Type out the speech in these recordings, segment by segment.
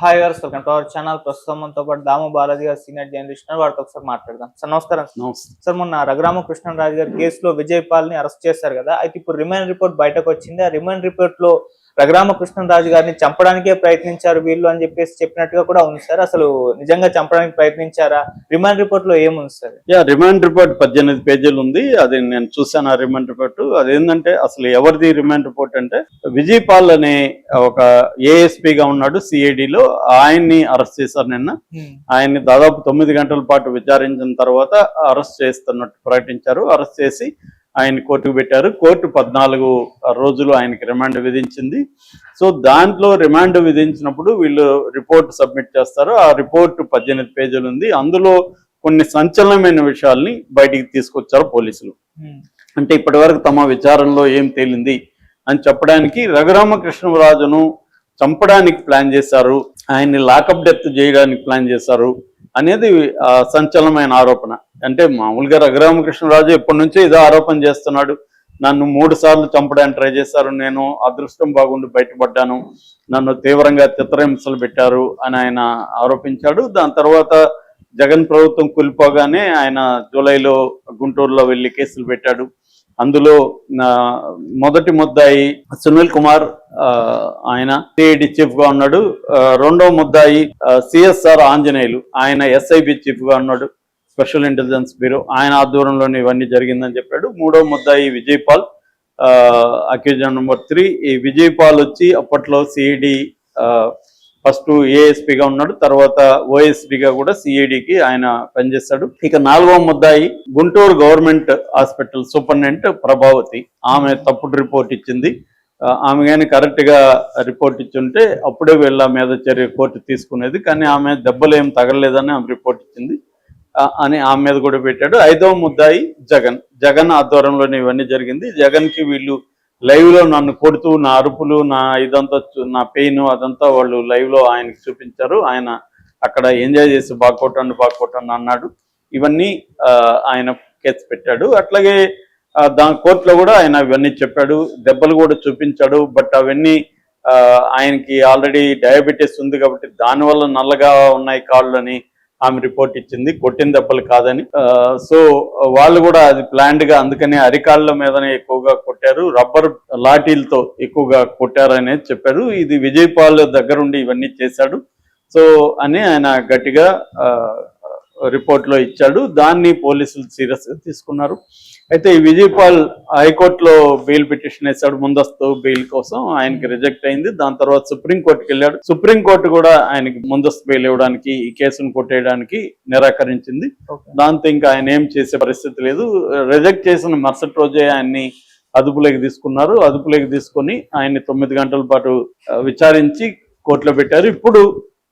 Hi గారు welcome to our channel. ప్రస్తుతం మనతో పాటు దాము బాలాజీ గారు సీనియర్ జర్నలిస్ట్. వారితో ఒకసారి మాట్లాడదాం. సార్ నమస్కారం సార్. మొన్న రఘురామ కృష్ణరాజు గారి కేసులో విజయ్ పాల్ని అరెస్ట్ చేశారు కదా. అయితే ఇప్పుడు రిమాండ్ రిపోర్ట్ బయటకు వచ్చింది. ఆ రిమాండ్ రిపోర్ట్లో రఘురామ కృష్ణరాజు గారిని చంపడానికే ప్రయత్నించారు వీళ్ళు అని చెప్పేసి చెప్పినట్టుగా కూడా ఉంది సార్. అసలు నిజంగా చంపడానికి ప్రయత్నించారా? రిమాండ్ రిపోర్ట్లో ఏముంది సార్? యా రిమాండ్ రిపోర్ట్ పద్దెనిమిది పేజీలు ఉంది. అది నేను చూసాను ఆ రిమాండ్ రిపోర్ట్. అదేంటంటే అసలు ఎవరిది రిమాండ్ రిపోర్ట్ అంటే విజయ్ పాల్ అనే ఒక ASP గా ఉన్నాడు CID లో ఆయన్ని అరెస్ట్ చేశారు నిన్న. ఆయన్ని దాదాపు తొమ్మిది గంటల పాటు విచారించిన తర్వాత అరెస్ట్ చేస్తున్నట్టు ప్రకటించారు. అరెస్ట్ చేసి ఆయన కోర్టుకు పెట్టారు. కోర్టు పద్నాలుగు రోజులు ఆయనకి రిమాండ్ విధించింది. సో దాంట్లో రిమాండ్ విధించినప్పుడు వీళ్ళు రిపోర్ట్ సబ్మిట్ చేస్తారు. ఆ రిపోర్ట్ పద్దెనిమిది పేజీలు ఉంది. అందులో కొన్ని సంచలనమైన విషయాల్ని బయటికి తీసుకొచ్చారు పోలీసులు. అంటే ఇప్పటి వరకు తమ విచారణలో ఏం తేలింది అని చెప్పడానికి రఘురామకృష్ణరాజును చంపడానికి ప్లాన్ చేశారు. ఆయన్ని లాకప్ డెత్ చేయడానికి ప్లాన్ చేశారు అనేది సంచలనమైన ఆరోపణ. అంటే మామూలుగా రఘురామకృష్ణరాజు ఎప్పటి నుంచో ఇదో ఆరోపణ చేస్తున్నాడు. నన్ను మూడు సార్లు చంపడానికి ట్రై చేశారు. నేను అదృష్టం బాగుండి బయటపడ్డాను. నన్ను తీవ్రంగా చిత్రహింసలు పెట్టారు అని ఆయన ఆరోపించాడు. దాని తర్వాత జగన్ ప్రభుత్వం కూలిపోగానే ఆయన జూలైలో గుంటూరులో వెళ్ళి కేసులు పెట్టాడు. అందులో మొదటి ముద్దాయి సునీల్ కుమార్ ఆయన సిఐడి చీఫ్గా ఉన్నాడు రెండవ ముద్దాయి సిఎస్ఆర్ ఆంజనేయులు ఆయన ఎస్ఐబి చీఫ్గా ఉన్నాడు. స్పెషల్ ఇంటెలిజెన్స్ బ్యూరో ఆయన ఆధ్వర్యంలోనే ఇవన్నీ జరిగిందని చెప్పాడు. మూడో ముద్దాయి Vijay Paul accused number three. ఈ విజయ్ పాల్ వచ్చి అప్పట్లో సిఈడి ఫస్ట్ ఏఎస్పీగా ఉన్నాడు తర్వాత ఓఎస్పీగా కూడా సిఐడికి ఆయన పనిచేస్తాడు. ఇక నాలుగో ముద్దాయి Guntur government hospital superintendent Prabhavati. ఆమె తప్పుడు రిపోర్ట్ ఇచ్చింది. ఆమె కానీ కరెక్ట్గా రిపోర్ట్ ఇచ్చుంటే అప్పుడే వీళ్ళ మీద చర్య కోర్టు తీసుకునేది. కానీ ఆమె దెబ్బలు ఏం తగలలేదని ఆమె రిపోర్ట్ ఇచ్చింది. అని ఆమె మీద కూడా పెట్టాడు. ఐదవ ముద్దాయి జగన్. జగన్ ఆధ్వర్యంలోనే ఇవన్నీ జరిగింది. జగన్కి వీళ్ళు లైవ్లో నన్ను కొడుతూ నా అరుపులు నా ఇదంతా నా పెయిన్ అదంతా వాళ్ళు లైవ్లో ఆయనకి చూపించారు. ఆయన అక్కడ ఎంజాయ్ చేసి బాగా కొట్టండి అన్నాడు. ఇవన్నీ ఆయన కేసు పెట్టాడు. అట్లాగే దాని కోర్టులో కూడా ఆయన ఇవన్నీ చెప్పాడు. దెబ్బలు కూడా చూపించాడు. బట్ అవన్నీ ఆయనకి ఆల్రెడీ డయాబెటీస్ ఉంది కాబట్టి దానివల్ల నల్లగా ఉన్నాయి కాళ్ళు అని ఆమె రిపోర్ట్ ఇచ్చింది కొట్టిన దెబ్బలు కాదని. ఆ, సో వాళ్ళు కూడా అది ప్లాన్డ్గా అందుకని అరికాళ్ళ మీదనే ఎక్కువగా కొట్టారు రబ్బర్ లాఠీలతో ఎక్కువగా కొట్టారు అనేది చెప్పారు. ఇది విజయ్ పాల్ దగ్గరుండి ఇవన్నీ చేశాడు. సో అని ఆయన గట్టిగా ఆ, రిపోర్ట్లో ఇచ్చాడు. దాన్ని పోలీసులు సీరియస్గా తీసుకున్నారు. అయితే ఈ విజయ్ పాల్ హైకోర్టులో బెయిల్ పిటిషన్ వేశాడు ముందస్తు బెయిల్ కోసం. ఆయనకి రిజెక్ట్ అయింది. దాని తర్వాత సుప్రీం కోర్టుకి వెళ్ళాడు. సుప్రీం కోర్టు కూడా ఆయనకి ముందస్తు బెయిల్ ఇవ్వడానికి ఈ కేసును కొట్టేయడానికి నిరాకరించింది. దాంతో ఇంకా ఆయన ఏం చేసే పరిస్థితి లేదు. రిజెక్ట్ చేసిన మరుసటి రోజే ఆయన్ని అదుపులోకి తీసుకున్నారు. అదుపులోకి తీసుకొని ఆయన్ని తొమ్మిది గంటల పాటు విచారించి కోర్టులో పెట్టారు. ఇప్పుడు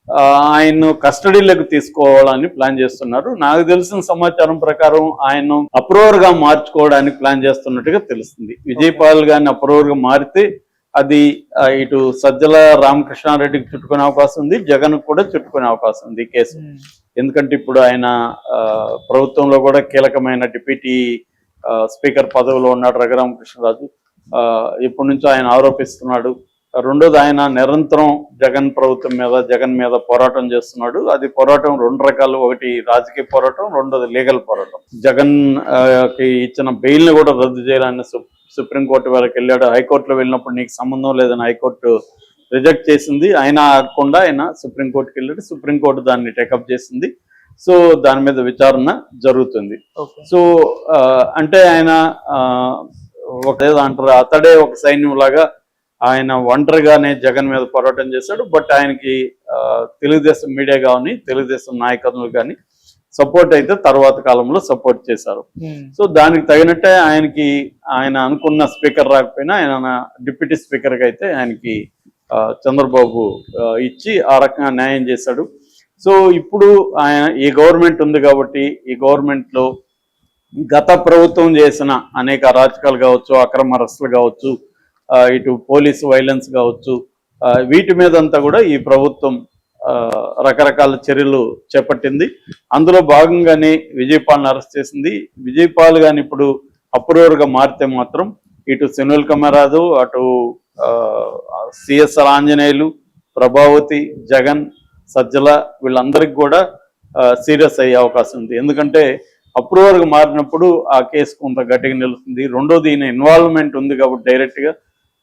ఆయన్ను కస్టడీలోకి తీసుకోవాలని ప్లాన్ చేస్తున్నారు. నాకు తెలిసిన సమాచారం ప్రకారం ఆయన అప్రూవర్గా మార్చుకోవడానికి ప్లాన్ చేస్తున్నట్టుగా తెలుస్తుంది. విజయ్ పాల్ గారిని అప్రూవర్గా మారితే అది ఇటు సజ్జల రామకృష్ణారెడ్డికి చుట్టుకునే అవకాశం ఉంది జగన్ కూడా చుట్టుకునే అవకాశం ఉంది కేసు. ఎందుకంటే ఇప్పుడు ఆయన ప్రభుత్వంలో కూడా కీలకమైన డిప్యూటీ స్పీకర్ పదవిలో ఉన్నాడు రఘురామకృష్ణరాజు. ఇప్పటి నుంచో ఆయన ఆరోపిస్తున్నాడు. రెండోది ఆయన నిరంతరం జగన్ ప్రభుత్వం మీద జగన్ మీద పోరాటం చేస్తున్నాడు. అది పోరాటం రెండు రకాలు. ఒకటి రాజకీయ పోరాటం రెండోది లీగల్ పోరాటం. జగన్కి ఇచ్చిన బెయిల్ని కూడా రద్దు చేయాలని సుప్రీంకోర్టు వరకు వెళ్ళాడు. హైకోర్టులో వెళ్ళినప్పుడు నీకు సంబంధం లేదని హైకోర్టు రిజెక్ట్ చేసింది. అయినా ఆగకుండా ఆయన సుప్రీంకోర్టుకి వెళ్ళాడు. సుప్రీంకోర్టు దాన్ని టేకప్ చేసింది. సో దాని మీద విచారణ జరుగుతుంది. సో అంటే ఆయన ఒక అంటారు. అతడే ఒక సైన్యం లాగా ఆయన ఒంటరిగానే జగన్ మీద పోరాటం చేశాడు బట్ ఆయనకి తెలుగుదేశం మీడియా కానీ తెలుగుదేశం నాయకులు కానీ సపోర్ట్ అయితే తర్వాత కాలంలో సపోర్ట్ చేశారు. సో దానికి తగినట్టే ఆయనకి ఆయన అనుకున్న స్పీకర్ రాకపోయినా ఆయన డిప్యూటీ స్పీకర్గా అయితే ఆయనకి చంద్రబాబు ఇచ్చి ఆ రకంగా న్యాయం చేశాడు. సో ఇప్పుడు ఆయన ఈ గవర్నమెంట్ ఉంది కాబట్టి ఈ గవర్నమెంట్లో గత ప్రభుత్వం చేసిన అనేక అరాచకాలు కావచ్చు అక్రమ అరెస్టులు కావచ్చు ఇటు పోలీసు వైలెన్స్ కావచ్చు వీటి మీదంతా కూడా ఈ ప్రభుత్వం రకరకాల చర్యలు చేపట్టింది. అందులో భాగంగానే విజయపాల్ని అరెస్ట్ చేసింది. విజయపాల్ కానీ ఇప్పుడు అప్రూవర్గా మారితే మాత్రం ఇటు సునీల్ కమరాజు అటు సిఎస్ఆర్ ఆంజనేయులు ప్రభావతి జగన్ సజ్జల వీళ్ళందరికీ కూడా సీరియస్ అయ్యే అవకాశం ఉంది. ఎందుకంటే అప్రూవర్గా మారినప్పుడు ఆ కేసు కొంత గట్టిగా నిలుస్తుంది. రెండోది ఈయన ఇన్వాల్వ్మెంట్ ఉంది కాబట్టి డైరెక్ట్గా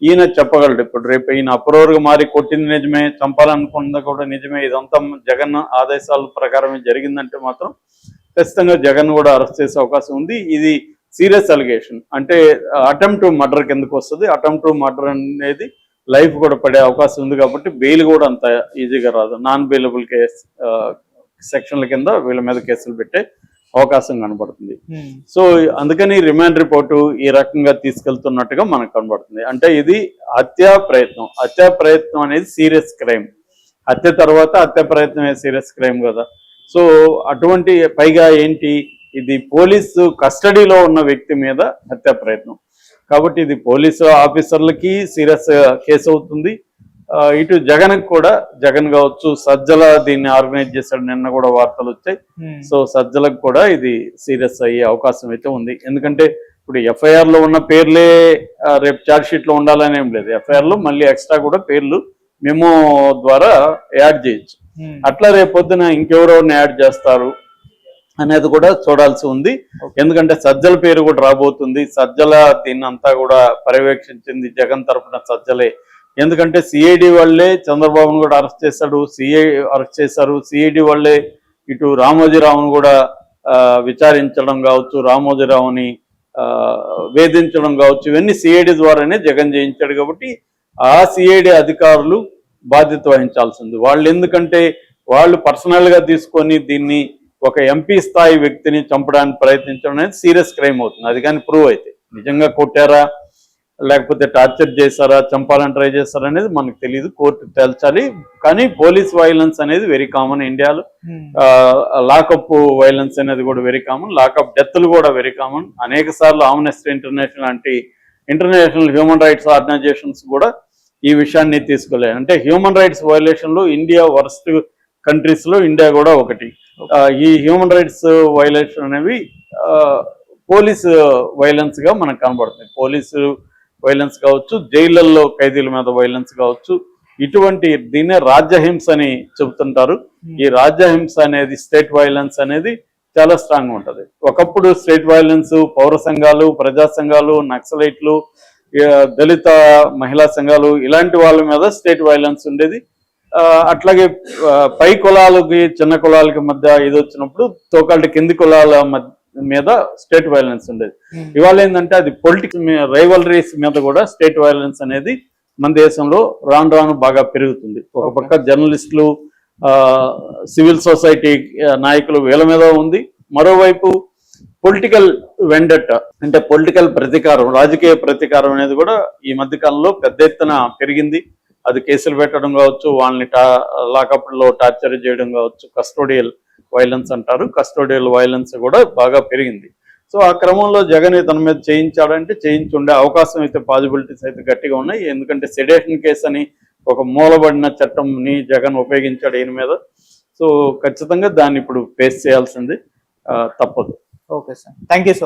ఈయన చెప్పగలడు. ఇప్పుడు రేపు ఈయన అప్రూవర్గా మారి కొట్టింది నిజమే చంపాలనుకున్నది కూడా నిజమే. ఇదంతా జగన్ ఆదేశాల ప్రకారమే జరిగిందంటే మాత్రం ఖచ్చితంగా జగన్ కూడా అరెస్ట్ చేసే అవకాశం ఉంది. ఇది సీరియస్ అలిగేషన్. అంటే అటెంప్ట్ టు మర్డర్ కిందకు వస్తుంది. అటెంప్ట్ టు మర్డర్ అనేది లైఫ్ కూడా పడే అవకాశం ఉంది కాబట్టి బెయిల్ కూడా అంత ఈజీగా రాదు. నాన్ బెయిలబుల్ కేస్ సెక్షన్ల కింద వీళ్ళ మీద కేసులు పెట్టే అవకాశం కనబడుతుంది. సో అందుకని రిమాండ్ రిపోర్టు ఈ రకంగా తీసుకెళ్తున్నట్టుగా మనకు కనబడుతుంది. అంటే ఇది హత్యా ప్రయత్నం. హత్యా ప్రయత్నం అనేది సీరియస్ క్రైమ్. హత్య తర్వాత హత్య ప్రయత్నమే సీరియస్ క్రైమ్ కదా. సో అటువంటి పైగా ఏంటి? ఇది పోలీసు కస్టడీలో ఉన్న వ్యక్తి మీద హత్య ప్రయత్నం. కాబట్టి ఇది పోలీసు ఆఫీసర్లకి సీరియస్ కేసు అవుతుంది ఇటు జగన్ కూడా జగన్ కావచ్చు సజ్జల దీన్ని ఆర్గనైజ్ చేశాడు నిన్న కూడా వార్తలు వచ్చాయి. ఉమ్, సో సజ్జలకు కూడా ఇది సీరియస్ అయ్యే అవకాశం అయితే ఉంది. ఎందుకంటే ఇప్పుడు ఎఫ్ఐఆర్లో ఉన్న పేర్లే రేపు ఛార్జ్ షీట్లో ఉండాలని ఏం లేదు. ఎఫ్ఐఆర్లో మళ్ళీ ఎక్స్ట్రా కూడా పేర్లు మెమో ద్వారా యాడ్ చేయొచ్చు. ఉమ్, అట్లా రేపు పొద్దున ఇంకెవరెవరిని యాడ్ చేస్తారు అనేది కూడా చూడాల్సి ఉంది. ఎందుకంటే సజ్జల పేరు కూడా రాబోతుంది. సజ్జల దీన్ని అంతా కూడా పర్యవేక్షించింది జగన్ తరపున సజ్జలే. ఎందుకంటే సిఐడి వాళ్ళే చంద్రబాబును కూడా అరెస్ట్ చేశాడు సిఐ అరెస్ట్ చేశారు. సిఐడి వాళ్ళే ఇటు రామోజీరావును కూడా విచారించడం కావచ్చు రామోజీరావుని వేధించడం కావచ్చు ఇవన్నీ సిఐడి ద్వారానే జగన్ చేయించాడు కాబట్టి ఆ సిఐడి అధికారులు బాధ్యత వహించాల్సింది. వాళ్ళు ఎందుకంటే వాళ్ళు పర్సనల్గా తీసుకొని దీన్ని ఒక ఎంపీ స్థాయి వ్యక్తిని చంపడానికి ప్రయత్నించడం అనేది సీరియస్ క్రైమ్ అవుతుంది. అది కానీ ప్రూవ్ అయితే. నిజంగా కొట్టారా? లేకపోతే టార్చర్ చేశారా చంపాలని ట్రై చేశారా అనేది మనకు తెలియదు కోర్టు తేల్చాలి. కానీ పోలీస్ వైలెన్స్ అనేది వెరీ కామన్ ఇండియాలో. లాకప్ వైలెన్స్ అనేది కూడా వెరీ కామన్ లాకప్ డెత్లు కూడా వెరీ కామన్ అనేక సార్లు ఆమ్నెస్టీ ఇంటర్నేషనల్ లాంటి ఇంటర్నేషనల్ హ్యూమన్ రైట్స్ ఆర్గనైజేషన్స్ కూడా ఈ విషయాన్ని తీసుకోలేదు. అంటే హ్యూమన్ రైట్స్ వైలేషన్లో ఇండియా వర్స్ట్ కంట్రీస్లో ఇండియా కూడా ఒకటి. ఈ హ్యూమన్ రైట్స్ వైలేషన్ అనేవి పోలీస్ వైలెన్స్గా మనకు కనబడుతుంది పోలీసు వైలెన్స్ కావచ్చు జైళ్ళలో ఖైదీల మీద వైలెన్స్ కావచ్చు ఇటువంటి దీన్నే రాజ్యహింస అని చెబుతుంటారు. ఈ రాజ్యహింస అనేది స్టేట్ వైలెన్స్ అనేది చాలా స్ట్రాంగ్ ఉంటది. ఒకప్పుడు స్టేట్ వైలెన్స్ పౌర సంఘాలు ప్రజా సంఘాలు నక్సలైట్లు దళిత మహిళా సంఘాలు ఇలాంటి వాళ్ళ మీద స్టేట్ వైలెన్స్ ఉండేది. అట్లాగే పై కులాలకి చిన్న కులాలకి మధ్య ఇది వచ్చినప్పుడు తోకాళ్ళ కింది కులాల మధ్య మీద స్టేట్ వైలెన్స్ ఉండేది. ఉమ్, ఇవాళ ఏంటంటే అది పొలిటిక్స్ రైవలరీస్ మీద కూడా స్టేట్ వైలెన్స్ అనేది మన దేశంలో రాను రాను బాగా పెరుగుతుంది. ఒక పక్క జర్నలిస్టులు ఆ, సివిల్ సొసైటీ నాయకులు వీళ్ళ మీద ఉంది. మరోవైపు పొలిటికల్ వెండట్ అంటే పొలిటికల్ ప్రతీకారం రాజకీయ ప్రతీకారం అనేది కూడా ఈ మధ్య కాలంలో పెద్ద ఎత్తున పెరిగింది. అది కేసులు పెట్టడం కావచ్చు వాళ్ళని టా లాకప్లో టార్చర్ చేయడం కావచ్చు కస్టోడియల్ వైలెన్స్ అంటారు. కస్టోడియల్ వైలెన్స్ కూడా బాగా పెరిగింది. సో ఆ క్రమంలో జగన్ తన మీద చేయించాడంటే చేయించి ఉండే అవకాశం అయితే పాసిబిలిటీస్ అయితే గట్టిగా ఉన్నాయి. ఎందుకంటే సెడేషన్ కేసు అని ఒక మూలబడిన చట్టంని జగన్ ఉపయోగించాడు ఈయన మీద. సో ఖచ్చితంగా దాన్ని ఇప్పుడు ఫేస్ చేయాల్సింది. ఆ, తప్పదు. Okay sir thank you so much